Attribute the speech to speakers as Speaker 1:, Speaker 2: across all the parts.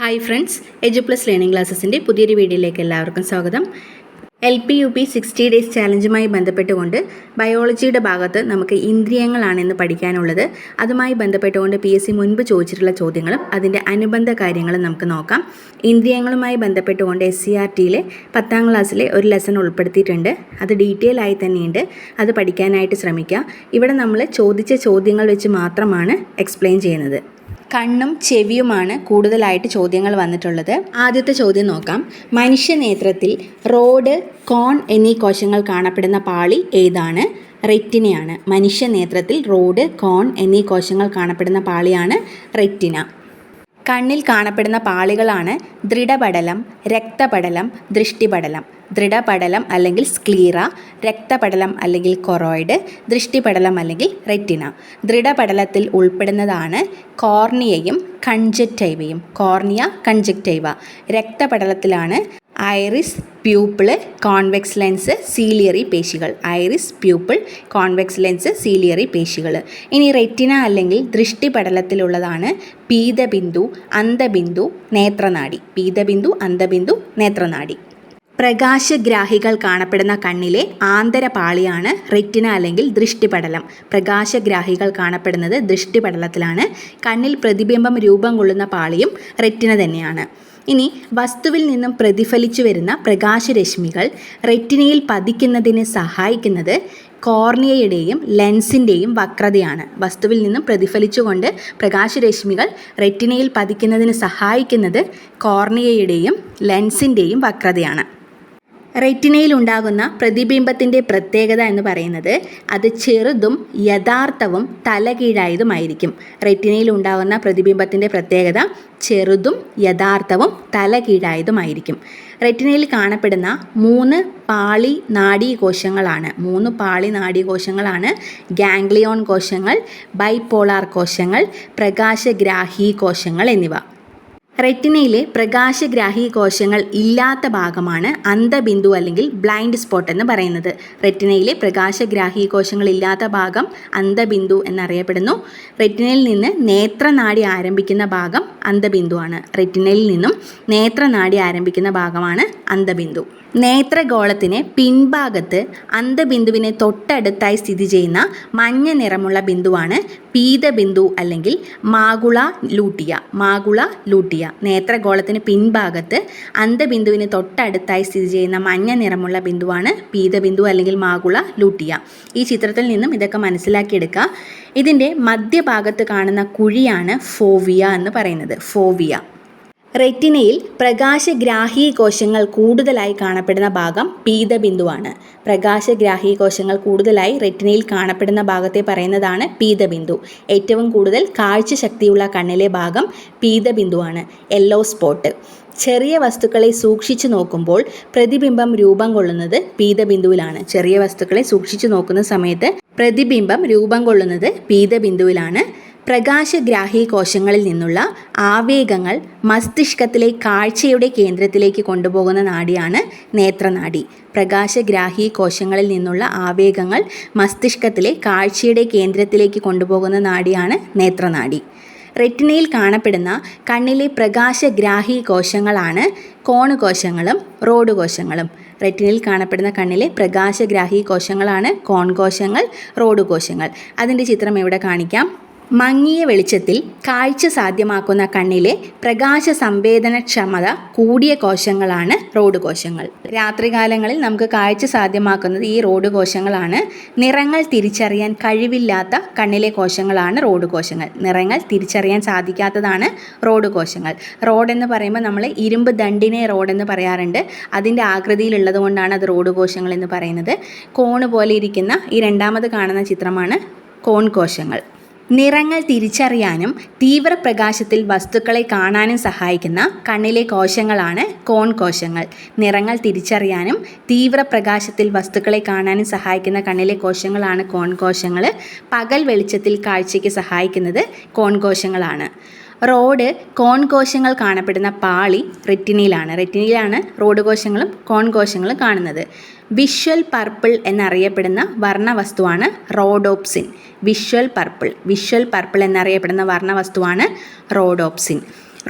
Speaker 1: Hi friends Edu plus learning ക്ലാസ്സസിന്റെ പുതിയൊരു വീഡിയോയിലേക്ക് എല്ലാവർക്കും സ്വാഗതം. L P U P sixty days ചാലഞ്ചുമായി ബന്ധപ്പെട്ടുകൊണ്ട് ബയോളജിയുടെ ഭാഗത്ത് നമുക്ക് ഇന്ദ്രിയങ്ങളാണ് ഇന്ന് പഠിക്കാനുള്ളത്. അതുമായി ബന്ധപ്പെട്ടുകൊണ്ട് പി എസ് സി മുൻപ് ചോദിച്ചിട്ടുള്ള ചോദ്യങ്ങളും അതിന്റെ അനുബന്ധ കാര്യങ്ങളും നമുക്ക് നോക്കാം. ഇന്ദ്രിയങ്ങളുമായി ബന്ധപ്പെട്ടുകൊണ്ട് എസ് സി ആർ ടിയിലെ പത്താം ക്ലാസ്സിലെ ഒരു ലെസൺ ഉൾപ്പെടുത്തിയിട്ടുണ്ട്. അത് ഡീറ്റെയിൽ ആയി തന്നെയുണ്ട്. അത് പഠിക്കാനായിട്ട് ശ്രമിക്കുക ഇവിടെ നമ്മൾ ചോദിച്ച ചോദ്യങ്ങൾ വെച്ച് മാത്രമാണ് എക്സ്പ്ലെയിൻ ചെയ്യുന്നത്. കണ്ണും ചെവിയുമാണ് കൂടുതലായിട്ട് ചോദ്യങ്ങൾ വന്നിട്ടുള്ളത്. ആദ്യത്തെ ചോദ്യം നോക്കാം. മനുഷ്യനേത്രത്തിൽ റോഡ് കോൺ എന്നീ കോശങ്ങൾ കാണപ്പെടുന്ന പാളി ഏതാണ്? റെറ്റിനയാണ്. മനുഷ്യനേത്രത്തിൽ റോഡ് കോൺ എന്നീ കോശങ്ങൾ കാണപ്പെടുന്ന പാളിയാണ് റെറ്റിന. കണ്ണിൽ കാണപ്പെടുന്ന പാളികളാണ് ദൃഢപടലം രക്തപടലം ദൃഷ്ടിപടലം. ദൃഢപടലം അല്ലെങ്കിൽ സ്ക്ലീറ രക്തപടലം അല്ലെങ്കിൽ കൊറോയിഡ് ദൃഷ്ടിപടലം അല്ലെങ്കിൽ റെറ്റിന. ദൃഢപടലത്തിൽ ഉൾപ്പെടുന്നതാണ് കോർണിയയും കൺജക്റ്റൈവയും. Cornea conjunctiva. രക്തപടലത്തിലാണ് iris pupil convex lens ciliary പേശികൾ. Iris pupil convex lens ciliary പേശികൾ. ഇനി റെറ്റിന അല്ലെങ്കിൽ ദൃഷ്ടിപടലത്തിലുള്ളതാണ് പീതബിന്ദു അന്തബിന്ദു നേത്രനാടി. പീതബിന്ദു അന്തബിന്ദു നേത്രനാടി. പ്രകാശഗ്രാഹികൾ കാണപ്പെടുന്ന കണ്ണിലെ ആന്തരപാളിയാണ് റെറ്റിന അല്ലെങ്കിൽ ദൃഷ്ടിപടലം. പ്രകാശഗ്രാഹികൾ കാണപ്പെടുന്നത് ദൃഷ്ടിപടലത്തിലാണ്. കണ്ണിൽ പ്രതിബിംബം രൂപം കൊള്ളുന്ന പാളിയും റെറ്റിന തന്നെയാണ്. ഇനി വസ്തുവിൽ നിന്നും പ്രതിഫലിച്ചു വരുന്ന പ്രകാശരശ്മികൾ റെറ്റിനയിൽ പതിക്കുന്നതിന് സഹായിക്കുന്നത് കോർണിയയുടെയും ലെൻസിന്റെയും വക്രതയാണ്. വസ്തുവിൽ നിന്നും പ്രതിഫലിച്ചുകൊണ്ട് പ്രകാശരശ്മികൾ റെറ്റിനയിൽ പതിക്കുന്നതിന് സഹായിക്കുന്നത് കോർണിയയുടെയും ലെൻസിന്റെയും വക്രതയാണ്. റെറ്റിനയിൽ ഉണ്ടാകുന്ന പ്രതിബിംബത്തിന്റെ പ്രത്യേകത എന്ന് പറയുന്നത് അത് ചെറുതും യഥാർത്ഥവും തലകീഴായതുമായിരിക്കും. റെറ്റിനയിൽ ഉണ്ടാകുന്ന പ്രതിബിംബത്തിന്റെ പ്രത്യേകത ചെറുതും യഥാർത്ഥവും തലകീഴായതുമായിരിക്കും. റെറ്റിനയിൽ കാണപ്പെടുന്ന മൂന്ന് പാളി നാഡീകോശങ്ങളാണ് മൂന്ന് പാളി നാഡീകോശങ്ങളാണ് ഗാംഗ്ലിയോൺ കോശങ്ങൾ ബൈപോളാർ കോശങ്ങൾ പ്രകാശഗ്രാഹി കോശങ്ങൾ എന്നിവ. റെറ്റിനയിലെ പ്രകാശഗ്രാഹി കോശങ്ങൾ ഇല്ലാത്ത ഭാഗമാണ് അന്ധബിന്ദു അല്ലെങ്കിൽ ബ്ലൈൻഡ് സ്പോട്ട് എന്ന് പറയുന്നത്. റെറ്റിനയിലെ പ്രകാശഗ്രാഹി കോശങ്ങൾ ഇല്ലാത്ത ഭാഗം അന്ധബിന്ദു എന്നറിയപ്പെടുന്നു. റെറ്റിനയിൽ നിന്ന് നേത്രനാടി ആരംഭിക്കുന്ന ഭാഗം അന്ധബിന്ദുവാണ് റെറ്റിനയിൽ നിന്നും നേത്രനാടി ആരംഭിക്കുന്ന ഭാഗമാണ് അന്ധബിന്ദു. നേത്രഗോളത്തിന് പിൻഭാഗത്ത് അന്ധബിന്ദുവിനെ തൊട്ടടുത്തായി സ്ഥിതി ചെയ്യുന്ന മഞ്ഞ നിറമുള്ള ബിന്ദുവാണ് പീതബിന്ദു അല്ലെങ്കിൽ മാഗുള ലൂട്ടിയ. മാഗുള ലൂട്ടിയ. നേത്രഗോളത്തിന് പിൻഭാഗത്ത് അന്ധബിന്ദുവിന് തൊട്ടടുത്തായി സ്ഥിതി ചെയ്യുന്ന മഞ്ഞ നിറമുള്ള ബിന്ദുവാണ് പീതബിന്ദു അല്ലെങ്കിൽ മാകുള ലൂട്ടിയ. ഈ ചിത്രത്തിൽ നിന്നും ഇതൊക്കെ മനസ്സിലാക്കിയെടുക്കുക ഇതിന്റെ മധ്യഭാഗത്ത് കാണുന്ന കുഴിയാണ് ഫോവിയ എന്ന് പറയുന്നത്. ഫോവിയ. റെറ്റിനയിൽ പ്രകാശഗ്രാഹി കോശങ്ങൾ കൂടുതലായി കാണപ്പെടുന്ന ഭാഗം പീതബിന്ദുവാണ്. പ്രകാശഗ്രാഹി കോശങ്ങൾ കൂടുതലായി റെറ്റിനയിൽ കാണപ്പെടുന്ന ഭാഗത്തെ പറയുന്നതാണ് പീതബിന്ദു. ഏറ്റവും കൂടുതൽ കാഴ്ച ശക്തിയുള്ള കണ്ണിലെ ഭാഗം പീതബിന്ദുവാണ് യെല്ലോ സ്പോട്ട് ചെറിയ വസ്തുക്കളെ സൂക്ഷിച്ചു നോക്കുമ്പോൾ പ്രതിബിംബം രൂപം കൊള്ളുന്നത് പീതബിന്ദുവിലാണ്. ചെറിയ വസ്തുക്കളെ സൂക്ഷിച്ചു നോക്കുന്ന സമയത്ത് പ്രതിബിംബം രൂപം കൊള്ളുന്നത് പീതബിന്ദുവിലാണ്. പ്രകാശഗ്രാഹി കോശങ്ങളിൽ നിന്നുള്ള ആവേഗങ്ങൾ മസ്തിഷ്കത്തിലെ കാഴ്ചയുടെ കേന്ദ്രത്തിലേക്ക് കൊണ്ടുപോകുന്ന നാഡിയാണ് നേത്രനാഡി പ്രകാശഗ്രാഹി കോശങ്ങളിൽ നിന്നുള്ള ആവേഗങ്ങൾ മസ്തിഷ്കത്തിലെ കാഴ്ചയുടെ കേന്ദ്രത്തിലേക്ക് കൊണ്ടുപോകുന്ന നാഡിയാണ് നേത്രനാഡി റെറ്റിനയിൽ കാണപ്പെടുന്ന കണ്ണിലെ പ്രകാശഗ്രാഹി കോശങ്ങളാണ് കോണ് കോശങ്ങളും റോഡ് കോശങ്ങളും റെറ്റിനയിൽ കാണപ്പെടുന്ന കണ്ണിലെ പ്രകാശഗ്രാഹി കോശങ്ങളാണ് കോൺ കോശങ്ങൾ റോഡ് കോശങ്ങൾ അതിന്റെ ചിത്രം ഇവിടെ കാണിക്കാം. മങ്ങിയ വെളിച്ചത്തിൽ കാഴ്ച സാധ്യമാക്കുന്ന കണ്ണിലെ പ്രകാശ സംവേദനക്ഷമത കൂടിയ കോശങ്ങളാണ് റോഡ് കോശങ്ങൾ. രാത്രികാലങ്ങളിൽ നമുക്ക് കാഴ്ച സാധ്യമാക്കുന്നത് ഈ റോഡ് കോശങ്ങളാണ്. നിറങ്ങൾ തിരിച്ചറിയാൻ കഴിവില്ലാത്ത കണ്ണിലെ കോശങ്ങളാണ് റോഡ് കോശങ്ങൾ. നിറങ്ങൾ തിരിച്ചറിയാൻ സാധിക്കാത്തതാണ് റോഡ് കോശങ്ങൾ. റോഡ് എന്ന് പറയുമ്പോൾ നമ്മൾ ഇരുമ്പ് ദണ്ടിനെ റോഡ് എന്ന് പറയാറുണ്ട്. അതിന്റെ ആകൃതിയിലുള്ളത് കൊണ്ടാണ് അത് റോഡ് കോശങ്ങൾ എന്ന് പറയുന്നത്. കോണ് പോലെ ഇരിക്കുന്ന ഈ രണ്ടാമത് കാണുന്ന ചിത്രമാണ് കോൺ കോശങ്ങൾ. നിറങ്ങൾ തിരിച്ചറിയാനും തീവ്രപ്രകാശത്തിൽ വസ്തുക്കളെ കാണാനും സഹായിക്കുന്ന കണ്ണിലെ കോശങ്ങളാണ് കോൺ കോശങ്ങൾ നിറങ്ങൾ തിരിച്ചറിയാനും തീവ്രപ്രകാശത്തിൽ വസ്തുക്കളെ കാണാനും സഹായിക്കുന്ന കണ്ണിലെ കോശങ്ങളാണ് കോൺ കോശങ്ങൾ പകൽ വെളിച്ചത്തിൽ കാഴ്ചയ്ക്ക് സഹായിക്കുന്നത് കോൺ കോശങ്ങളാണ് റോഡ് കോൺ കോശങ്ങൾ കാണപ്പെടുന്ന പാളി റെറ്റിനയിലാണ്. റെറ്റിനയിലാണ് റോഡ് കോശങ്ങളും കോൺ കോശങ്ങളും കാണുന്നത്. വിഷ്വൽ പർപ്പിൾ എന്നറിയപ്പെടുന്ന വർണവസ്തുവാണ് rhodopsin. Visual purple visual purple എന്നറിയപ്പെടുന്ന വർണവസ്തുവാണ് റോഡോപ്സിൻ.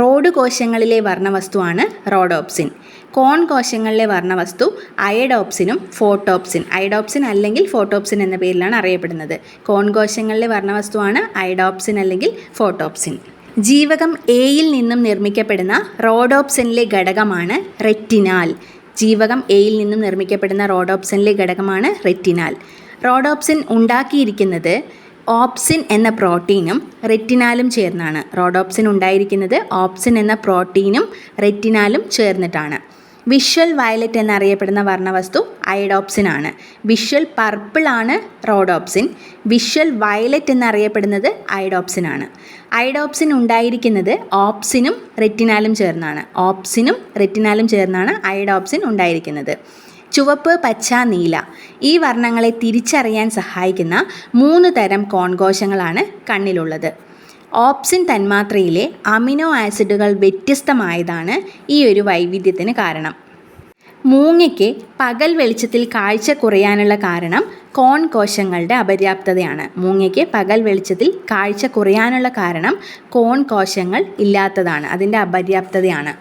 Speaker 1: റോഡ് കോശങ്ങളിലെ വർണവസ്തുവാണ് റോഡോപ്സിൻ. കോൺ കോശങ്ങളിലെ വർണവസ്തു അയഡോപ്സിനും ഫോട്ടോപ്സിൻ. അയഡോപ്സിൻ അല്ലെങ്കിൽ ഫോട്ടോപ്സിൻ എന്ന പേരിലാണ് അറിയപ്പെടുന്നത്. കോൺ കോശങ്ങളിലെ വർണവസ്തുവാണ് അയഡോപ്സിൻ അല്ലെങ്കിൽ ഫോട്ടോപ്സിൻ. ജീവകം എയിൽ നിന്നും നിർമ്മിക്കപ്പെടുന്ന റോഡോപ്സിനിലെ ഘടകമാണ് റെറ്റിനാൽ. ജീവകം എയിൽ നിന്നും നിർമ്മിക്കപ്പെടുന്ന റോഡോപ്സിനിലെ ഘടകമാണ് റെറ്റിനാൽ റോഡോപ്സിൻ ഉണ്ടാക്കിയിരിക്കുന്നത് ഓപ്സിൻ എന്ന പ്രോട്ടീനും റെറ്റിനാലും ചേർന്നാണ്. റോഡോപ്സിൻ ഉണ്ടായിരിക്കുന്നത് ഓപ്സിൻ എന്ന പ്രോട്ടീനും റെറ്റിനാലും ചേർന്നിട്ടാണ്. വിഷ്വൽ വയലറ്റ് എന്നറിയപ്പെടുന്ന വർണവസ്തു ഐഡോപ്സിൻ ആണ് വിഷ്വൽ പർപ്പിൾ ആണ് റോഡോപ്സിൻ. വിഷ്വൽ വയലറ്റ് എന്നറിയപ്പെടുന്നത് ഐഡോപ്സിൻ ആണ് ഐഡോപ്സിൻ ഉണ്ടായിരിക്കുന്നത് ഓപ്സിനും റെറ്റിനാലും ചേർന്നാണ്. ഓപ്സിനും റെറ്റിനാലും ചേർന്നാണ് ഐഡോപ്സിൻ ഉണ്ടായിരിക്കുന്നത്. ചുവപ്പ് പച്ച നീല ഈ വർണങ്ങളെ തിരിച്ചറിയാൻ സഹായിക്കുന്ന മൂന്ന് തരം കോൺകോശങ്ങളാണ് കണ്ണിലുള്ളത്. ഓപ്സിൻ തന്മാത്രയിലെ അമിനോ ആസിഡുകൾ വ്യത്യസ്തമായതാണ് ഈ ഒരു വൈവിധ്യത്തിന് കാരണം. മൂങ്ങയ്ക്ക് പകൽ വെളിച്ചത്തിൽ കാഴ്ച കുറയാനുള്ള കാരണം കോൺ കോശങ്ങളുടെ അപര്യാപ്തതയാണ്. മൂങ്ങയ്ക്ക് പകൽ വെളിച്ചത്തിൽ കാഴ്ച കുറയാനുള്ള കാരണം കോൺ കോശങ്ങൾ ഇല്ലാത്തതാണ് അതിന്റെ അപര്യാപ്തതയാണ്.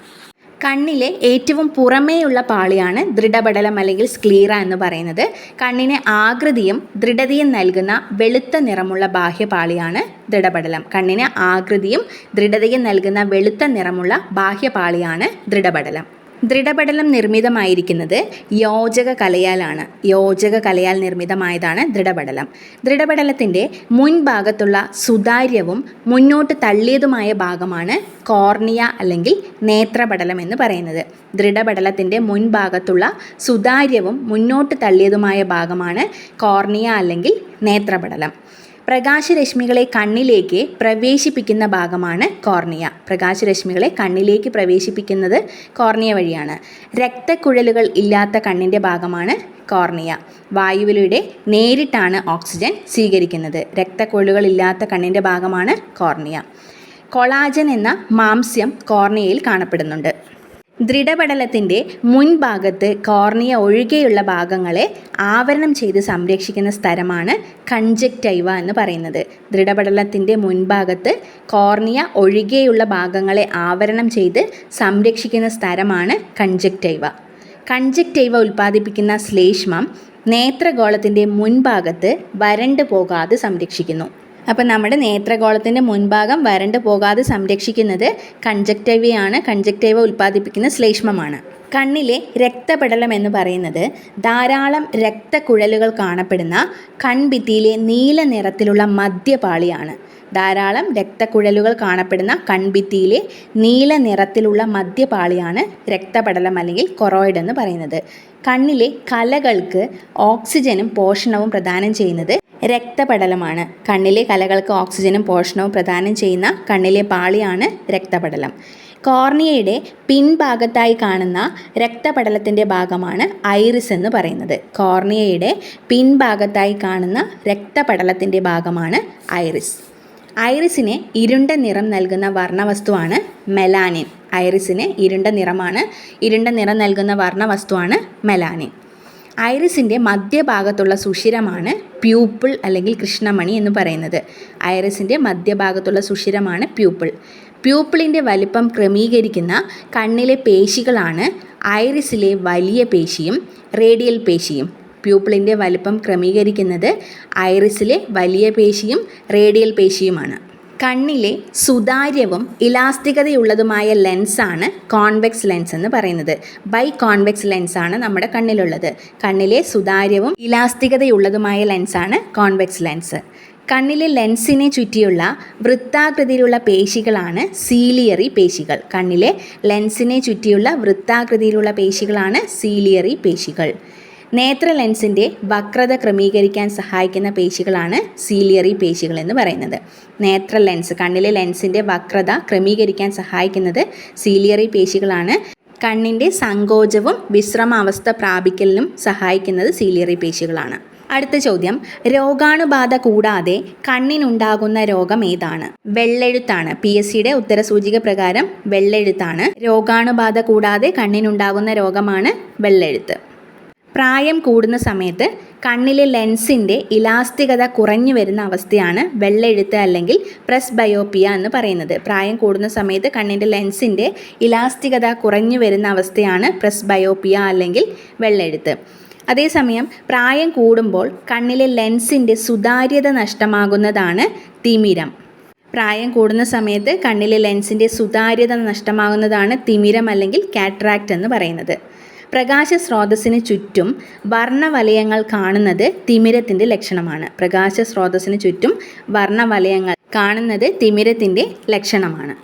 Speaker 1: കണ്ണിലെ ഏറ്റവും പുറമേയുള്ള പാളിയാണ് ദൃഢപടലം അല്ലെങ്കിൽ സ്ക്ലീറ എന്ന് പറയുന്നത്. കണ്ണിന് ആകൃതിയും ദൃഢതയും നൽകുന്ന വെളുത്ത നിറമുള്ള ബാഹ്യപാളിയാണ് ദൃഢപടലം. കണ്ണിന് ആകൃതിയും ദൃഢതയും നൽകുന്ന വെളുത്ത നിറമുള്ള ബാഹ്യപാളിയാണ് ദൃഢപടലം. ദൃഢപടലം നിർമ്മിതമായിരിക്കുന്നത് യോജക കലയാലാണ്. യോജക കലയാൽ നിർമ്മിതമായതാണ് ദൃഢപടലം. ദൃഢപടലത്തിന്റെ മുൻഭാഗത്തുള്ള സുതാര്യവും മുന്നോട്ട് തള്ളിയതുമായ ഭാഗമാണ് കോർണിയ അല്ലെങ്കിൽ നേത്രപടലം എന്ന് പറയുന്നത്. ദൃഢപടലത്തിന്റെ മുൻഭാഗത്തുള്ള സുതാര്യവും മുന്നോട്ട് തള്ളിയതുമായ ഭാഗമാണ് കോർണിയ അല്ലെങ്കിൽ നേത്രപടലം. പ്രകാശരശ്മികളെ കണ്ണിലേക്ക് പ്രവേശിപ്പിക്കുന്ന ഭാഗമാണ് കോർണിയ. പ്രകാശരശ്മികളെ കണ്ണിലേക്ക് പ്രവേശിപ്പിക്കുന്നത് കോർണിയ വഴിയാണ്. രക്തക്കുഴലുകൾ ഇല്ലാത്ത കണ്ണിന്റെ ഭാഗമാണ് കോർണിയ. വായുവിലൂടെ നേരിട്ടാണ് ഓക്സിജൻ സ്വീകരിക്കുന്നത്. രക്തക്കുഴലുകൾ ഇല്ലാത്ത കണ്ണിന്റെ ഭാഗമാണ് കോർണിയ. കൊളാജൻ എന്ന മാംസ്യം കോർണിയയിൽ കാണപ്പെടുന്നുണ്ട്. ദൃഢപടലത്തിന്റെ മുൻഭാഗത്ത് കോർണിയ ഒഴികെയുള്ള ഭാഗങ്ങളെ ആവരണം ചെയ്ത് സംരക്ഷിക്കുന്ന സ്ഥലമാണ് കൺജക്റ്റൈവ എന്ന് പറയുന്നത്. ദൃഢപടലത്തിന്റെ മുൻഭാഗത്ത് കോർണിയ ഒഴികെയുള്ള ഭാഗങ്ങളെ ആവരണം ചെയ്ത് സംരക്ഷിക്കുന്ന സ്ഥലമാണ് കൺജക്റ്റൈവ. കൺജക്റ്റൈവ ഉൽപ്പാദിപ്പിക്കുന്ന ശ്ലേഷ്മം നേത്രഗോളത്തിന്റെ മുൻഭാഗത്ത് വരണ്ടു പോകാതെ സംരക്ഷിക്കുന്നു. അപ്പം നമ്മുടെ നേത്രഗോളത്തിന്റെ മുൻഭാഗം വരണ്ട് പോകാതെ സംരക്ഷിക്കുന്നത് കൺജക്റ്റൈവയാണ്. കൺജക്റ്റൈവ ഉൽപ്പാദിപ്പിക്കുന്ന ശ്ലേഷ്മമാണ്. കണ്ണിലെ രക്തപടലം എന്ന് പറയുന്നത് ധാരാളം രക്തക്കുഴലുകൾ കാണപ്പെടുന്ന കൺഭിത്തിയിലെ നീല നിറത്തിലുള്ള മദ്യപാളിയാണ്. ധാരാളം രക്തക്കുഴലുകൾ കാണപ്പെടുന്ന കൺഭിത്തിയിലെ നീല നിറത്തിലുള്ള മദ്യപാളിയാണ് രക്തപടലം അല്ലെങ്കിൽ കൊറോയിഡ് എന്ന് പറയുന്നത്. കണ്ണിലെ കലകൾക്ക് ഓക്സിജനും പോഷണവും പ്രദാനം ചെയ്യുന്നത് രക്തപടലമാണ്. കണ്ണിലെ കലകൾക്ക് ഓക്സിജനും പോഷണവും പ്രദാനം ചെയ്യുന്ന കണ്ണിലെ പാളിയാണ് രക്തപടലം. കോർണിയയുടെ പിൻഭാഗത്തായി കാണുന്ന രക്തപടലത്തിന്റെ ഭാഗമാണ് ഐറിസ് എന്ന് പറയുന്നത്. കോർണിയയുടെ പിൻഭാഗത്തായി കാണുന്ന രക്തപടലത്തിന്റെ ഭാഗമാണ് ഐറിസ്. ഐറിസിന് ഇരുണ്ട നിറം നൽകുന്ന വർണവസ്തുവാണ് മെലാനിൻ. ഐറിസിന് ഇരുണ്ട നിറമാണ് ഇരുണ്ട നിറം നൽകുന്ന വർണവസ്തുവാണ് മെലാനിൻ. ഐറിസിന്റെ മധ്യഭാഗത്തുള്ള സുഷിരമാണ് പ്യൂപ്പിൾ അല്ലെങ്കിൽ കൃഷ്ണമണി എന്ന് പറയുന്നത്. ഐറിസിന്റെ മധ്യഭാഗത്തുള്ള സുഷിരമാണ് പ്യൂപ്പിൾ. പ്യൂപ്പിളിന്റെ വലിപ്പം ക്രമീകരിക്കുന്ന കണ്ണിലെ പേശികളാണ് ഐറിസിലെ വലിയ പേശിയും റേഡിയൽ പേശിയും. പ്യൂപ്പിളിന്റെ വലിപ്പം ക്രമീകരിക്കുന്നത് ഐറിസിലെ വലിയ പേശിയും റേഡിയൽ പേശിയുമാണ്. കണ്ണിലെ സുതാര്യവും ഇലാസ്തികതയുള്ളതുമായ ലെൻസാണ് കോൺവെക്സ് ലെൻസ് എന്ന് പറയുന്നത്. ബൈ കോൺവെക്സ് ലെൻസാണ് നമ്മുടെ കണ്ണിലുള്ളത്. കണ്ണിലെ സുതാര്യവും ഇലാസ്തികതയുള്ളതുമായ ലെൻസാണ് കോൺവെക്സ് ലെൻസ്. കണ്ണിലെ ലെൻസിനെ ചുറ്റിയുള്ള വൃത്താകൃതിയിലുള്ള പേശികളാണ് സീലിയറി പേശികൾ. കണ്ണിലെ ലെൻസിനെ ചുറ്റിയുള്ള വൃത്താകൃതിയിലുള്ള പേശികളാണ് സീലിയറി പേശികൾ. നേത്ര ലെൻസിന്റെ വക്രത ക്രമീകരിക്കാൻ സഹായിക്കുന്ന പേശികളാണ് സീലിയറി പേശികൾ എന്ന് പറയുന്നത്. നേത്ര ലെൻസ് കണ്ണിലെ ലെൻസിന്റെ വക്രത ക്രമീകരിക്കാൻ സഹായിക്കുന്നത് സീലിയറി പേശികളാണ്. കണ്ണിന്റെ സങ്കോചവും വിശ്രമാവസ്ഥ പ്രാപിക്കലിനും സഹായിക്കുന്നത് സീലിയറി പേശികളാണ്. അടുത്ത ചോദ്യം രോഗാണുബാധ കൂടാതെ കണ്ണിനുണ്ടാകുന്ന രോഗം ഏതാണ്? വെള്ളെഴുത്താണ്. പി എസ് സിയുടെ ഉത്തരസൂചിക പ്രകാരം വെള്ളെഴുത്താണ്. രോഗാണുബാധ കൂടാതെ കണ്ണിനുണ്ടാകുന്ന രോഗമാണ് വെള്ളെഴുത്ത്. പ്രായം കൂടുന്ന സമയത്ത് കണ്ണിലെ ലെൻസിന്റെ ഇലാസ്തികത കുറഞ്ഞു വരുന്ന അവസ്ഥയാണ് വെള്ളെഴുത്ത് അല്ലെങ്കിൽ പ്രസ് ബയോപ്പിയ എന്ന് പറയുന്നത്. പ്രായം കൂടുന്ന സമയത്ത് കണ്ണിന്റെ ലെൻസിന്റെ ഇലാസ്തികത കുറഞ്ഞു വരുന്ന അവസ്ഥയാണ് പ്രസ് ബയോപ്പിയ അല്ലെങ്കിൽ വെള്ളെഴുത്ത്. അതേസമയം പ്രായം കൂടുമ്പോൾ കണ്ണിലെ ലെൻസിന്റെ സുതാര്യത നഷ്ടമാകുന്നതാണ് തിമിരം. പ്രായം കൂടുന്ന സമയത്ത് കണ്ണിലെ ലെൻസിന്റെ സുതാര്യത നഷ്ടമാകുന്നതാണ് തിമിരം അല്ലെങ്കിൽ കാട്രാക്റ്റ് എന്ന് പറയുന്നത്. പ്രകാശ സ്രോതസ്സിന് ചുറ്റും വർണവലയങ്ങൾ കാണുന്നത് തിമിരത്തിന്റെ ലക്ഷണമാണ്. പ്രകാശ സ്രോതസ്സിന് ചുറ്റും വർണവലയങ്ങൾ കാണുന്നത് തിമിരത്തിന്റെ ലക്ഷണമാണ്.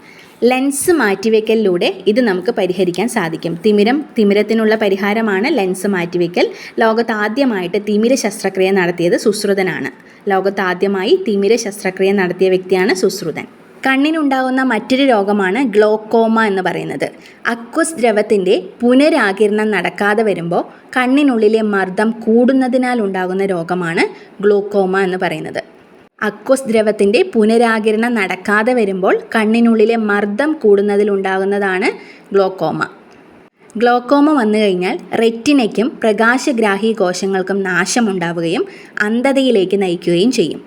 Speaker 1: ലെൻസ് മാറ്റിവെക്കലിലൂടെ ഇത് നമുക്ക് പരിഹരിക്കാൻ സാധിക്കും. തിമിരം തിമിരത്തിനുള്ള പരിഹാരമാണ് ലെൻസ് മാറ്റിവെക്കൽ. ലോകത്ത് ആദ്യമായിട്ട് തിമിര ശസ്ത്രക്രിയ നടത്തിയത് സുശ്രുതനാണ്. ലോകത്ത് ആദ്യമായി തിമിര ശസ്ത്രക്രിയ നടത്തിയ വ്യക്തിയാണ് സുശ്രുതൻ. കണ്ണിനുണ്ടാകുന്ന മറ്റൊരു രോഗമാണ് ഗ്ലോക്കോമ എന്ന് പറയുന്നത്. അക്വസ് ദ്രവത്തിന്റെ പുനരാകിരണം നടക്കാതെ വരുമ്പോൾ കണ്ണിനുള്ളിലെ മർദ്ദം കൂടുന്നതിനാൽ ഉണ്ടാകുന്ന രോഗമാണ് ഗ്ലോക്കോമ എന്ന് പറയുന്നത്. അക്വസ് ദ്രവത്തിന്റെ പുനരാകിരണം നടക്കാതെ വരുമ്പോൾ കണ്ണിനുള്ളിലെ മർദ്ദം കൂടുന്നതിലുണ്ടാകുന്നതാണ് ഗ്ലോക്കോമ. ഗ്ലോക്കോമ വന്നു കഴിഞ്ഞാൽ റെറ്റിനയ്ക്കും പ്രകാശഗ്രാഹി കോശങ്ങൾക്കും നാശമുണ്ടാവുകയും അന്ധതയിലേക്ക് നയിക്കുകയും ചെയ്യും.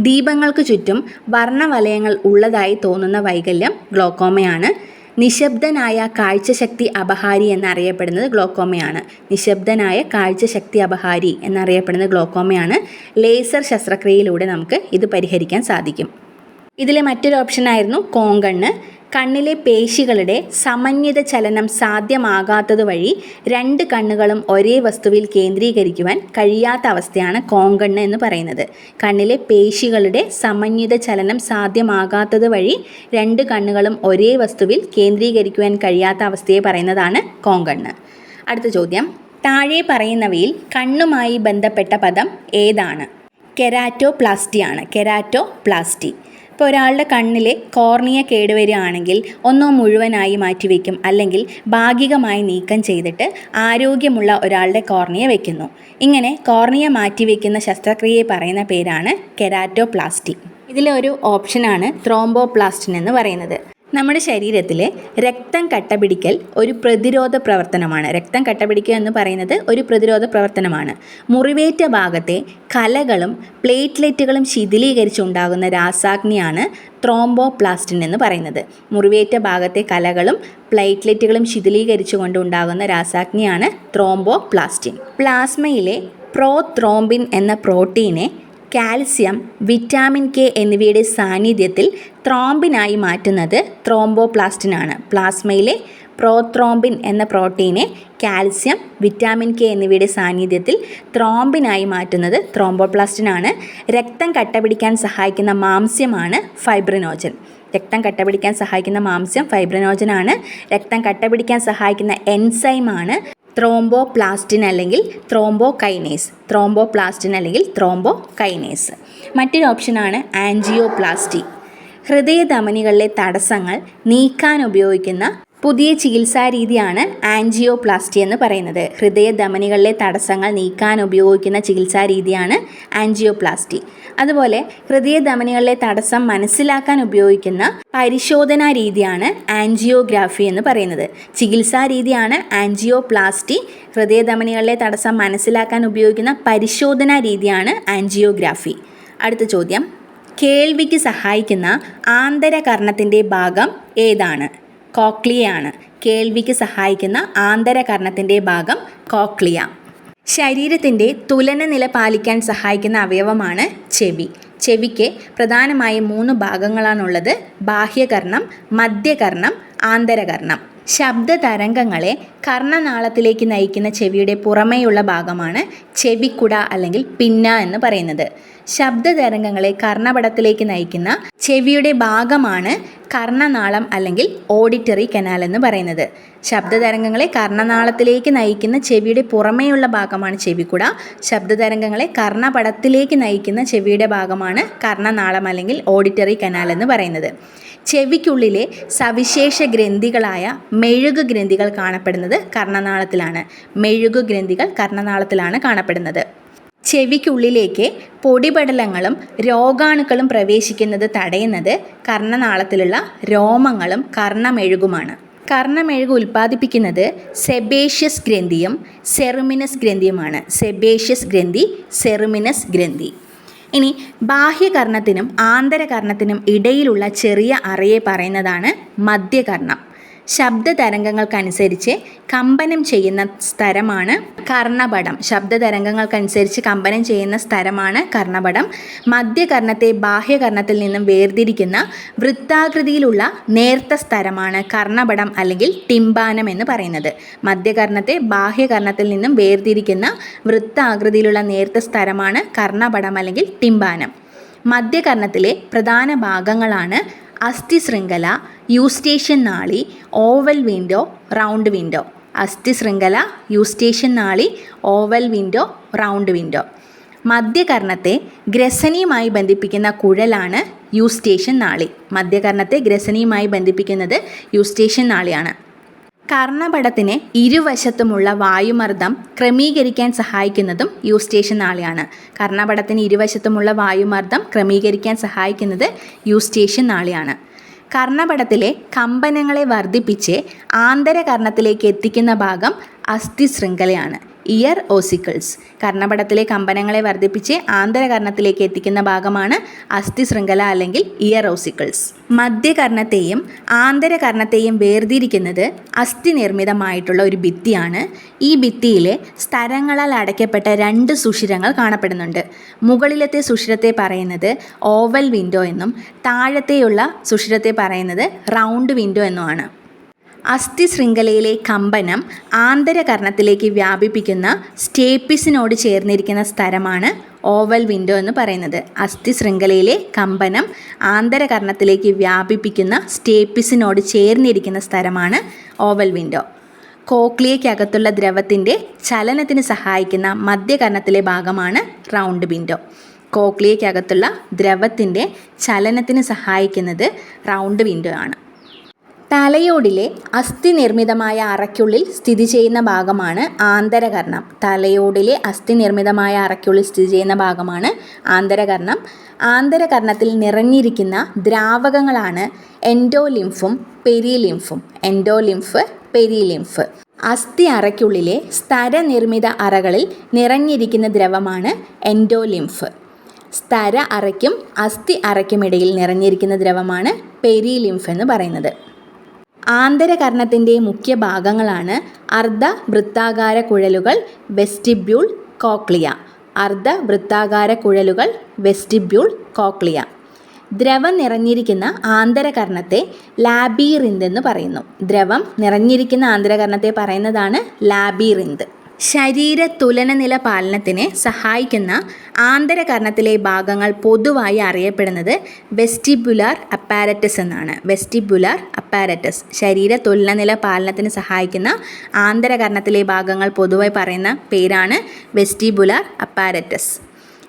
Speaker 1: ദീപങ്ങൾക്ക് ചുറ്റും വർണവലയങ്ങൾ ഉള്ളതായി തോന്നുന്ന വൈകല്യം ഗ്ലോക്കോമയാണ്. നിശബ്ദനായ കാഴ്ചശക്തി അപഹാരി എന്നറിയപ്പെടുന്നത് ഗ്ലോക്കോമയാണ്. നിശബ്ദനായ കാഴ്ചശക്തി അപഹാരി എന്നറിയപ്പെടുന്നത് ഗ്ലോക്കോമയാണ്. ലേസർ ശസ്ത്രക്രിയയിലൂടെ നമുക്ക് ഇത് പരിഹരിക്കാൻ സാധിക്കും. ഇതിലെ മറ്റൊരു ഓപ്ഷൻ ഓപ്ഷനായിരുന്നു കോങ്കണ്ണ്. കണ്ണിലെ പേശികളുടെ സമന്വിത ചലനം സാധ്യമാകാത്തത് വഴി രണ്ട് കണ്ണുകളും ഒരേ വസ്തുവിൽ കേന്ദ്രീകരിക്കുവാൻ കഴിയാത്ത അവസ്ഥയാണ് കോങ്കണ്ണ് എന്ന് പറയുന്നത്. കണ്ണിലെ പേശികളുടെ സമന്വിത ചലനം സാധ്യമാകാത്തത് വഴി രണ്ട് കണ്ണുകളും ഒരേ വസ്തുവിൽ കേന്ദ്രീകരിക്കുവാൻ കഴിയാത്ത അവസ്ഥയെ പറയുന്നതാണ് കോങ്കണ്ണ്. അടുത്ത ചോദ്യം. താഴെ പറയുന്നവയിൽ കണ്ണുമായി ബന്ധപ്പെട്ട പദം ഏതാണ്? കെരാറ്റോ പ്ലാസ്റ്റിയാണ് കെരാറ്റോ പ്ലാസ്റ്റി ഇപ്പോൾ ഒരാളുടെ കണ്ണിലെ കോർണിയ കേടുവരികയാണെങ്കിൽ ഒന്നോ മുഴുവനായി മാറ്റിവെക്കും അല്ലെങ്കിൽ ഭാഗികമായി നീക്കം ചെയ്തിട്ട് ആരോഗ്യമുള്ള ഒരാളുടെ കോർണിയ വെക്കുന്നു. ഇങ്ങനെ കോർണിയ മാറ്റിവെക്കുന്ന ശസ്ത്രക്രിയയെ പറയുന്ന പേരാണ് കെരാറ്റോപ്ലാസ്റ്റി. ഇതിലെ ഒരു ഓപ്ഷനാണ് ത്രോംബോപ്ലാസ്റ്റിൻ എന്ന് പറയുന്നത്. നമ്മുടെ ശരീരത്തിലെ രക്തം കട്ടപിടിക്കൽ ഒരു പ്രതിരോധ പ്രവർത്തനമാണ്. രക്തം കട്ടപിടിക്കുക എന്ന് പറയുന്നത് ഒരു പ്രതിരോധ പ്രവർത്തനമാണ്. മുറിവേറ്റ ഭാഗത്തെ കലകളും പ്ലേറ്റ്ലെറ്റുകളും ശിഥിലീകരിച്ചുണ്ടാകുന്ന രാസാഗ്നിയാണ് ത്രോംബോപ്ലാസ്റ്റിൻ എന്ന് പറയുന്നത്. മുറിവേറ്റ ഭാഗത്തെ കലകളും പ്ലേറ്റ്ലെറ്റുകളും ശിഥിലീകരിച്ചുകൊണ്ട് ഉണ്ടാകുന്ന രാസാഗ്നിയാണ് ത്രോംബോപ്ലാസ്റ്റിൻ. പ്ലാസ്മയിലെ പ്രോത്രോംബിൻ എന്ന പ്രോട്ടീനെ കാൽസ്യം വിറ്റാമിൻ കെ എന്നിവയുടെ സാന്നിധ്യത്തിൽ ത്രോംബിനായി മാറ്റുന്നത് ത്രോംബോപ്ലാസ്റ്റിനാണ്. പ്ലാസ്മയിലെ പ്രോത്രോംബിൻ എന്ന പ്രോട്ടീനെ കാൽസ്യം വിറ്റാമിൻ കെ എന്നിവയുടെ സാന്നിധ്യത്തിൽ ത്രോംബിനായി മാറ്റുന്നത് ത്രോംബോപ്ലാസ്റ്റിനാണ്. രക്തം കട്ടപിടിക്കാൻ സഹായിക്കുന്ന മാംസ്യമാണ് ഫൈബ്രിനോജൻ. രക്തം കട്ടപിടിക്കാൻ സഹായിക്കുന്ന മാംസ്യം ഫൈബ്രിനോജനാണ്. രക്തം കട്ടപിടിക്കാൻ സഹായിക്കുന്ന എൻസൈമാണ് ത്രോംബോപ്ലാസ്റ്റിൻ അല്ലെങ്കിൽ ത്രോംബോ കൈനേസ് ത്രോംബോ പ്ലാസ്റ്റിൻ അല്ലെങ്കിൽ ത്രോംബോ കൈനേസ് മറ്റൊരു ഓപ്ഷനാണ് ആൻജിയോ പ്ലാസ്റ്റി ഹൃദയധമനികളിലെ തടസ്സങ്ങൾ നീക്കാൻ ഉപയോഗിക്കുന്ന പുതിയ ചികിത്സാ രീതിയാണ് ആൻജിയോപ്ലാസ്റ്റി എന്ന് പറയുന്നത്. ഹൃദയധമനികളിലെ തടസ്സങ്ങൾ നീക്കാൻ ഉപയോഗിക്കുന്ന ചികിത്സാ രീതിയാണ് ആൻജിയോപ്ലാസ്റ്റി. അതുപോലെ ഹൃദയ ധമനികളിലെ തടസ്സം മനസ്സിലാക്കാൻ ഉപയോഗിക്കുന്ന പരിശോധനാ രീതിയാണ് ആൻജിയോഗ്രാഫി എന്ന് പറയുന്നത്. ചികിത്സാ രീതിയാണ് ആൻജിയോപ്ലാസ്റ്റി. ഹൃദയധമനികളിലെ തടസ്സം മനസ്സിലാക്കാൻ ഉപയോഗിക്കുന്ന പരിശോധനാ രീതിയാണ് ആൻജിയോഗ്രാഫി. അടുത്ത ചോദ്യം. കേൾവിക്ക് സഹായിക്കുന്ന ആന്തരകർണത്തിന്റെ ഭാഗം ഏതാണ്? കോക്ലിയയാണ്. കേൾവിക്ക് സഹായിക്കുന്ന ആന്തരകർണത്തിന്റെ ഭാഗം കോക്ലിയ. ശരീരത്തിന്റെ തുലന നില പാലിക്കാൻ സഹായിക്കുന്ന അവയവമാണ് ചെവി. ചെവിക്ക് പ്രധാനമായും മൂന്ന് ഭാഗങ്ങളാണുള്ളത്. ബാഹ്യകർണം മധ്യകർണം ആന്തരകർണം. ശബ്ദ തരംഗങ്ങളെ കർണനാളത്തിലേക്ക് നയിക്കുന്ന ചെവിയുടെ പുറമേയുള്ള ഭാഗമാണ് ചെവിക്കുട അല്ലെങ്കിൽ പിന്ന എന്ന് പറയുന്നത്. ശബ്ദ തരംഗങ്ങളെ കർണപടത്തിലേക്ക് നയിക്കുന്ന ചെവിയുടെ ഭാഗമാണ് കർണനാളം അല്ലെങ്കിൽ ഓഡിറ്ററി കനാൽ എന്ന് പറയുന്നത്. ശബ്ദതരംഗങ്ങളെ കർണനാളത്തിലേക്ക് നയിക്കുന്ന ചെവിയുടെ പുറമേയുള്ള ഭാഗമാണ് ചെവിക്കുട. ശബ്ദതരംഗങ്ങളെ കർണപടത്തിലേക്ക് നയിക്കുന്ന ചെവിയുടെ ഭാഗമാണ് കർണനാളം അല്ലെങ്കിൽ ഓഡിറ്ററി കനാൽ എന്ന് പറയുന്നത്. ചെവിക്കുള്ളിലെ സവിശേഷ ഗ്രന്ഥികളായ മെഴുകു ഗ്രന്ഥികൾ കാണപ്പെടുന്നത് കർണനാളത്തിലാണ്. മെഴുകു ഗ്രന്ഥികൾ കർണനാളത്തിലാണ് കാണപ്പെടുന്നത്. ചെവിക്കുള്ളിലേക്ക് പൊടിപടലങ്ങളും രോഗാണുക്കളും പ്രവേശിക്കുന്നത് തടയുന്നത് കർണനാളത്തിലുള്ള രോമങ്ങളും കർണമെഴുകുമാണ്. കർണമെഴുക് ഉൽപ്പാദിപ്പിക്കുന്നത് സെബേഷ്യസ് ഗ്രന്ഥിയും സെറുമിനസ് ഗ്രന്ഥിയുമാണ്. സെബേഷ്യസ് ഗ്രന്ഥി സെറുമിനസ് ഗ്രന്ഥി. ഇനി ബാഹ്യകർണത്തിനും ആന്തരകർണത്തിനും ഇടയിലുള്ള ചെറിയ അറയെ പറയുന്നതാണ് മധ്യകർണം. ശബ്ദ തരംഗങ്ങൾക്കനുസരിച്ച് കമ്പനം ചെയ്യുന്ന സ്ഥലമാണ് കർണപടം. ശബ്ദ തരംഗങ്ങൾക്കനുസരിച്ച് കമ്പനം ചെയ്യുന്ന സ്ഥലമാണ് കർണപടം. മധ്യകർണത്തെ ബാഹ്യകർണത്തിൽ നിന്നും വേർതിരിക്കുന്ന വൃത്താകൃതിയിലുള്ള നേർത്ത സ്ഥലമാണ് കർണപടം അല്ലെങ്കിൽ ടിംബാനം എന്ന് പറയുന്നത്. മധ്യകർണത്തെ ബാഹ്യകർണത്തിൽ നിന്നും വേർതിരിക്കുന്ന വൃത്താകൃതിയിലുള്ള നേർത്ത സ്ഥലമാണ് കർണപടം അല്ലെങ്കിൽ ടിംബാനം. മധ്യകർണത്തിലെ പ്രധാന ഭാഗങ്ങളാണ് അസ്ഥി ശൃംഖല യൂസ്റ്റേഷ്യൻ നാളി ഓവൽ വിൻഡോ റൗണ്ട് വിൻഡോ. അസ്ഥി ശൃംഖല യൂസ്റ്റേഷ്യൻ നാളി ഓവൽ വിൻഡോ റൗണ്ട് വിൻഡോ. മധ്യകർണത്തെ ഗ്രസനിയുമായി ബന്ധിപ്പിക്കുന്ന കുഴലാണ് യൂസ്റ്റേഷ്യൻ നാളി. മധ്യകർണത്തെ ഗ്രസനിയുമായി ബന്ധിപ്പിക്കുന്നത് യൂസ്റ്റേഷ്യൻ നാളിയാണ്. കർണപടത്തിന് ഇരുവശത്തുമുള്ള വായുമർദ്ദം ക്രമീകരിക്കാൻ സഹായിക്കുന്നതും യൂസ്റ്റേഷൻ നാളിയാണ്. കർണപടത്തിന് ഇരുവശത്തുമുള്ള വായുമർദ്ദം ക്രമീകരിക്കാൻ സഹായിക്കുന്നത് യൂസ്റ്റേഷൻ നാളിയാണ്. കർണപടത്തിലെ കമ്പനങ്ങളെ വർദ്ധിപ്പിച്ച് ആന്തരകർണത്തിലേക്ക് എത്തിക്കുന്ന ഭാഗം അസ്ഥി ശൃംഖലയാണ് ഇയർ ഓസിക്കിൾസ്. കർണപടത്തിലെ കമ്പനങ്ങളെ വർദ്ധിപ്പിച്ച് ആന്തരകർണത്തിലേക്ക് എത്തിക്കുന്ന ഭാഗമാണ് അസ്ഥി ശൃംഖല അല്ലെങ്കിൽ ഇയർ ഓസിക്കിൾസ്. മധ്യകർണത്തെയും ആന്തരകർണത്തെയും വേർതിരിക്കുന്നത് അസ്ഥി നിർമ്മിതമായിട്ടുള്ള ഒരു ഭിത്തിയാണ്. ഈ ഭിത്തിയിലെ സ്ഥലങ്ങളാൽ അടയ്ക്കപ്പെട്ട രണ്ട് സുഷിരങ്ങൾ കാണപ്പെടുന്നുണ്ട്. മുകളിലത്തെ സുഷിരത്തെ പറയുന്നത് ഓവൽ വിൻഡോ എന്നും താഴത്തെയുള്ള സുഷിരത്തെ പറയുന്നത് റൗണ്ട് വിൻഡോ എന്നുമാണ്. അസ്ഥി ശൃംഖലയിലെ കമ്പനം ആന്തരകർണത്തിലേക്ക് വ്യാപിപ്പിക്കുന്ന സ്റ്റേപ്പിസിനോട് ചേർന്നിരിക്കുന്ന സ്ഥലമാണ് ഓവൽ വിൻഡോ എന്ന് പറയുന്നത്. അസ്ഥി ശൃംഖലയിലെ കമ്പനം ആന്തരകർണത്തിലേക്ക് വ്യാപിപ്പിക്കുന്ന സ്റ്റേപ്പിസിനോട് ചേർന്നിരിക്കുന്ന സ്ഥലമാണ് ഓവൽ വിൻഡോ. കോക്ലിയയ്ക്കകത്തുള്ള ദ്രവത്തിന്റെ ചലനത്തിന് സഹായിക്കുന്ന മധ്യകർണത്തിലെ ഭാഗമാണ് റൗണ്ട് വിൻഡോ. കോക്ലിയയ്ക്കകത്തുള്ള ദ്രവത്തിന്റെ ചലനത്തിന് സഹായിക്കുന്നത് റൗണ്ട് വിൻഡോ ആണ്. തലയോടിലെ അസ്ഥി നിർമ്മിതമായ അറയ്ക്കുള്ളിൽ സ്ഥിതി ചെയ്യുന്ന ഭാഗമാണ് ആന്തരകർണം. തലയോടിലെ അസ്ഥി നിർമ്മിതമായ അറയ്ക്കുള്ളിൽ സ്ഥിതി ചെയ്യുന്ന ഭാഗമാണ് ആന്തരകർണം. ആന്തരകർണത്തിൽ നിറഞ്ഞിരിക്കുന്ന ദ്രാവകങ്ങളാണ് എൻഡോലിംഫും പെരിലിംഫും. Endolymph perilymph. അസ്ഥി അറയ്ക്കുള്ളിലെ സ്ഥരനിർമ്മിത അറകളിൽ നിറഞ്ഞിരിക്കുന്ന ദ്രവമാണ് എൻഡോലിംഫ്. സ്ഥര അറയ്ക്കും അസ്ഥി അറയ്ക്കുമിടയിൽ നിറഞ്ഞിരിക്കുന്ന ദ്രവമാണ് പെരിലിംഫ് എന്ന് പറയുന്നത്. ആന്തരകർണത്തിന്റെ മുഖ്യ ഭാഗങ്ങളാണ് അർദ്ധ വൃത്താകാര കുഴലുകൾ വെസ്റ്റിബ്യൂൾ കോക്ലിയ. അർദ്ധ വൃത്താകാര കുഴലുകൾ വെസ്റ്റിബ്യൂൾ കോക്ലിയ. ദ്രവം നിറഞ്ഞിരിക്കുന്ന ആന്തരകർണത്തെ ലാബീറിന്ത് എന്ന് പറയുന്നു. ദ്രവം നിറഞ്ഞിരിക്കുന്ന ആന്തരകർണത്തെ പറയുന്നതാണ് ലാബീറിന്ത്. ശരീര തുലനനില പാലനത്തിന് സഹായിക്കുന്ന ആന്തരകർണത്തിലെ ഭാഗങ്ങൾ പൊതുവായി അറിയപ്പെടുന്നത് വെസ്റ്റിബുലാർ അപ്പാരറ്റസ് എന്നാണ്. വെസ്റ്റിബുലാർ അപ്പാരറ്റസ് ശരീര തുലനനില പാലനത്തിന് സഹായിക്കുന്ന ആന്തരകർണത്തിലെ ഭാഗങ്ങൾ പൊതുവായി പറയുന്ന പേരാണ് വെസ്റ്റിബുലാർ അപ്പാരറ്റസ്.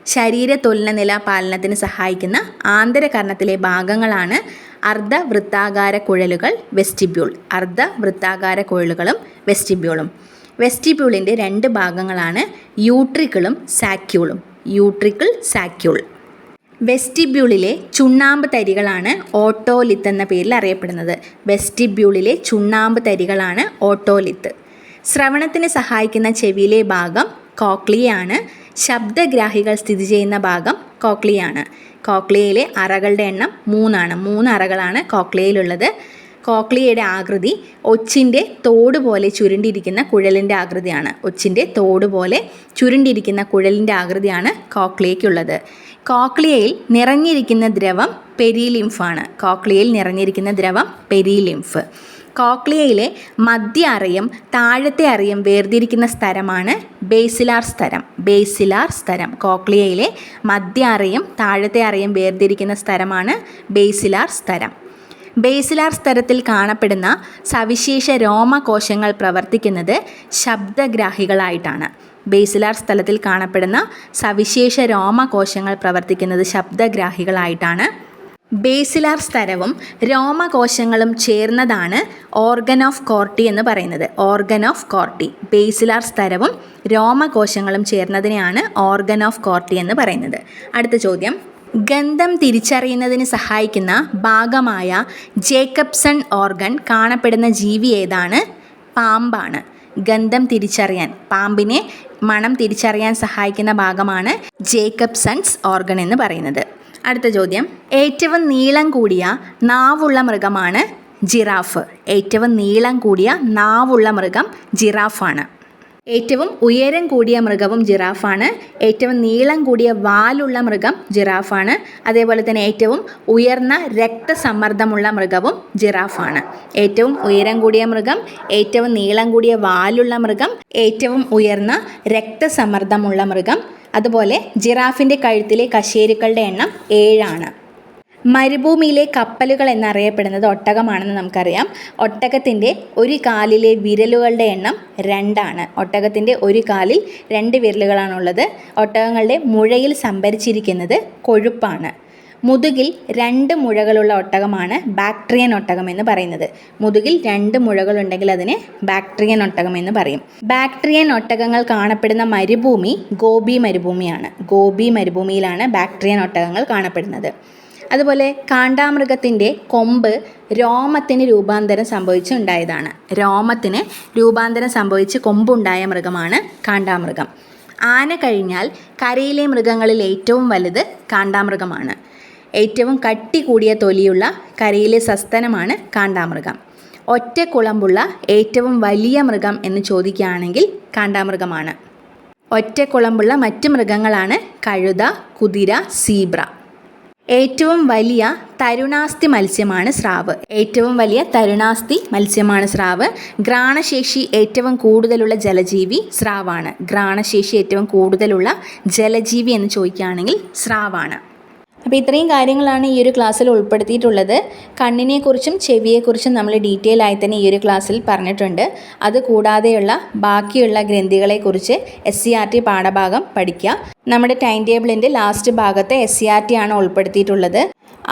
Speaker 1: ശരീര തുലനനില പാലനത്തിന് സഹായിക്കുന്ന ആന്തരകർണത്തിലെ ഭാഗങ്ങളാണ് അർദ്ധവൃത്താകാര കുഴലുകൾ വെസ്റ്റിബ്യൂൾ. അർദ്ധവൃത്താകാര കുഴലുകളും വെസ്റ്റിബ്യൂളും. വെസ്റ്റിബ്യൂളിന്റെ രണ്ട് ഭാഗങ്ങളാണ് യൂട്രിക്കിളും സാക്യൂളും. Utricle saccule. വെസ്റ്റിബ്യൂളിലെ ചുണ്ണാമ്പ് തരികളാണ് ഓട്ടോലിത്ത് എന്ന പേരിൽ അറിയപ്പെടുന്നത്. വെസ്റ്റിബ്യൂളിലെ ചുണ്ണാമ്പ് തരികളാണ് ഓട്ടോലിത്ത്. ശ്രവണത്തിന് സഹായിക്കുന്ന ചെവിയിലെ ഭാഗം കോക്ലിയാണ്. ശബ്ദഗ്രാഹികൾ സ്ഥിതി ചെയ്യുന്ന ഭാഗം കോക്ലിയാണ്. കോക്ലിയയിലെ അറകളുടെ എണ്ണം മൂന്നാണ്. മൂന്ന് അറകളാണ് കോക്ലിയയിലുള്ളത്. കോക്ലിയയുടെ ആകൃതി ഒച്ചിന്റെ തോട് പോലെ ചുരുണ്ടിരിക്കുന്ന കുഴലിന്റെ ആകൃതിയാണ്. ഒച്ചിന്റെ തോട് പോലെ ചുരുണ്ടിരിക്കുന്ന കുഴലിന്റെ ആകൃതിയാണ് കോക്ലിയയ്ക്കുള്ളത്. കോക്ലിയയിൽ നിറഞ്ഞിരിക്കുന്ന ദ്രവം പെരിലിംഫാണ്. കോക്ലിയയിൽ നിറഞ്ഞിരിക്കുന്ന ദ്രവം പെരിലിംഫ്. കോക്ലിയയിലെ മധ്യ അറയും താഴത്തെ അറയും വേർതിരിക്കുന്ന സ്ഥലമാണ് ബേസിലാർ സ്ഥലം. ബേസിലാർ സ്ഥലം. കോക്ലിയയിലെ മധ്യ അറയും താഴത്തെ അറയും വേർതിരിക്കുന്ന സ്ഥലമാണ് ബേസിലാർ സ്ഥലം. ബേസിലാർ സ്തരത്തിൽ കാണപ്പെടുന്ന സവിശേഷ രോമകോശങ്ങൾ പ്രവർത്തിക്കുന്നത് ശബ്ദഗ്രാഹികളായിട്ടാണ്. ബേസിലാർ സ്ഥലത്തിൽ കാണപ്പെടുന്ന സവിശേഷ രോമകോശങ്ങൾ പ്രവർത്തിക്കുന്നത് ശബ്ദഗ്രാഹികളായിട്ടാണ്. ബേസിലാർ സ്തരവും രോമകോശങ്ങളും ചേർന്നതാണ് ഓർഗൻ ഓഫ് കോർട്ടി എന്ന് പറയുന്നത്. Organ of Corti. ബേസിലാർ സ്തരവും രോമകോശങ്ങളും ചേർന്നതിനെയാണ് ഓർഗൻ ഓഫ് കോർട്ടി എന്ന് പറയുന്നത്. അടുത്ത ചോദ്യം. ഗന്ധം തിരിച്ചറിയുന്നതിന് സഹായിക്കുന്ന ഭാഗമായ ജേക്കബ്സൺ ഓർഗൻ കാണപ്പെടുന്ന ജീവി ഏതാണ്? പാമ്പാണ്. ഗന്ധം തിരിച്ചറിയാൻ പാമ്പിനെ മണം തിരിച്ചറിയാൻ സഹായിക്കുന്ന ഭാഗമാണ് ജേക്കബ്സൺസ് ഓർഗൻ എന്ന് പറയുന്നത്. അടുത്ത ചോദ്യം. ഏറ്റവും നീളം കൂടിയ നാവുള്ള മൃഗമാണ് ജിറാഫ്. ഏറ്റവും നീളം കൂടിയ നാവുള്ള മൃഗം ജിറാഫാണ്. ഏറ്റവും ഉയരം കൂടിയ മൃഗവും ജിറാഫാണ്. ഏറ്റവും നീളം കൂടിയ വാലുള്ള മൃഗം ജിറാഫാണ്. അതേപോലെ തന്നെ ഏറ്റവും ഉയർന്ന രക്തസമ്മർദ്ദമുള്ള മൃഗവും ജിറാഫാണ്. ഏറ്റവും ഉയരം കൂടിയ മൃഗം ഏറ്റവും നീളം കൂടിയ വാലുള്ള മൃഗം ഏറ്റവും ഉയർന്ന രക്തസമ്മർദ്ദമുള്ള മൃഗം. അതുപോലെ ജിറാഫിന്റെ കഴുത്തിലെ കശേരുക്കളുടെ എണ്ണം ഏഴാണ്. മരുഭൂമിയിലെ കപ്പലുകൾ എന്നറിയപ്പെടുന്നത് ഒട്ടകമാണെന്ന് നമുക്കറിയാം. ഒട്ടകത്തിന്റെ ഒരു കാലിലെ വിരലുകളുടെ എണ്ണം രണ്ടാണ്. ഒട്ടകത്തിന്റെ ഒരു കാലിൽ രണ്ട് വിരലുകളാണുള്ളത്. ഒട്ടകങ്ങളുടെ മുഴയിൽ സംഭരിച്ചിരിക്കുന്നത് കൊഴുപ്പാണ്. മുതുകിൽ രണ്ട് മുഴകളുള്ള ഒട്ടകമാണ് ബാക്ട്രിയൻ ഒട്ടകം എന്ന് പറയുന്നത്. മുതുകിൽ രണ്ട് മുഴകളുണ്ടെങ്കിൽ അതിനെ ബാക്ട്രിയൻ ഒട്ടകം എന്ന് പറയും. ബാക്ട്രിയൻ ഒട്ടകങ്ങൾ കാണപ്പെടുന്ന മരുഭൂമി ഗോപി മരുഭൂമിയാണ്. ഗോപി മരുഭൂമിയിലാണ് ബാക്ട്രിയൻ ഒട്ടകങ്ങൾ കാണപ്പെടുന്നത്. അതുപോലെ കാണ്ടാമൃഗത്തിന്റെ കൊമ്പ് രോമത്തിന് രൂപാന്തരം സംഭവിച്ചുണ്ടായതാണ്. രോമത്തിന് രൂപാന്തരം സംഭവിച്ച് കൊമ്പുണ്ടായ മൃഗമാണ് കാണ്ടാമൃഗം. ആന കഴിഞ്ഞാൽ കരയിലെ മൃഗങ്ങളിൽ ഏറ്റവും വലുത് കാണ്ടാമൃഗമാണ്. ഏറ്റവും കട്ടി കൂടിയ തൊലിയുള്ള കരയിലെ സസ്തനമാണ് കാണ്ടാമൃഗം. ഒറ്റ കുളമ്പുള്ള ഏറ്റവും വലിയ മൃഗം എന്ന് ചോദിക്കുകയാണെങ്കിൽ കാണ്ടാമൃഗമാണ്. ഒറ്റ കുളമ്പുള്ള മറ്റ് മൃഗങ്ങളാണ് കഴുത കുതിര സീബ്ര. ഏറ്റവും വലിയ തരുണാസ്തി മത്സ്യമാണ് സ്രാവ്. ഏറ്റവും വലിയ തരുണാസ്തി മത്സ്യമാണ് സ്രാവ്. ഗ്രാണശേഷി ഏറ്റവും കൂടുതലുള്ള ജലജീവി സ്രാവാണ്. ഗ്രാണശേഷി ഏറ്റവും കൂടുതലുള്ള ജലജീവി എന്ന് ചോദിക്കുകയാണെങ്കിൽ സ്രാവാണ്. അപ്പോൾ ഇത്രയും കാര്യങ്ങളാണ് ഈ ഒരു ക്ലാസ്സിൽ ഉൾപ്പെടുത്തിയിട്ടുള്ളത്. കണ്ണിനെക്കുറിച്ചും ചെവിയെക്കുറിച്ചും നമ്മൾ ഡീറ്റെയിൽ ആയി തന്നെ ഈ ഒരു ക്ലാസ്സിൽ പറഞ്ഞിട്ടുണ്ട്. അത് കൂടാതെയുള്ള ബാക്കിയുള്ള ഗ്രന്ഥികളെക്കുറിച്ച് എസ് സി ആർ ടി പാഠഭാഗം പഠിക്കുക നമ്മുടെ ടൈം ടേബിളിന്റെ ലാസ്റ്റ് ഭാഗത്ത് എസ് സി ആർ ടി ആണ് ഉൾപ്പെടുത്തിയിട്ടുള്ളത്.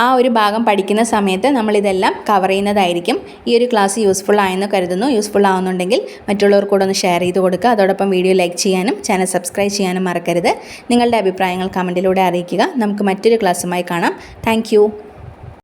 Speaker 1: ആ ഒരു ഭാഗം പഠിക്കുന്ന സമയത്ത് നമ്മളിതെല്ലാം കവർ ചെയ്യുന്നതായിരിക്കും. ഈ ഒരു ക്ലാസ് യൂസ്ഫുൾ ആയെന്ന് കരുതുന്നു. യൂസ്ഫുൾ ആവുന്നുണ്ടെങ്കിൽ മറ്റുള്ളവർ കൂടെ ഒന്ന് ഷെയർ ചെയ്ത് കൊടുക്കുക. അതോടൊപ്പം വീഡിയോ ലൈക്ക് ചെയ്യാനും ചാനൽ സബ്സ്ക്രൈബ് ചെയ്യാനും മറക്കരുത്. നിങ്ങളുടെ അഭിപ്രായങ്ങൾ കമന്റിലൂടെ അറിയിക്കുക. നമുക്ക് മറ്റൊരു ക്ലാസ്സുമായി കാണാം. താങ്ക്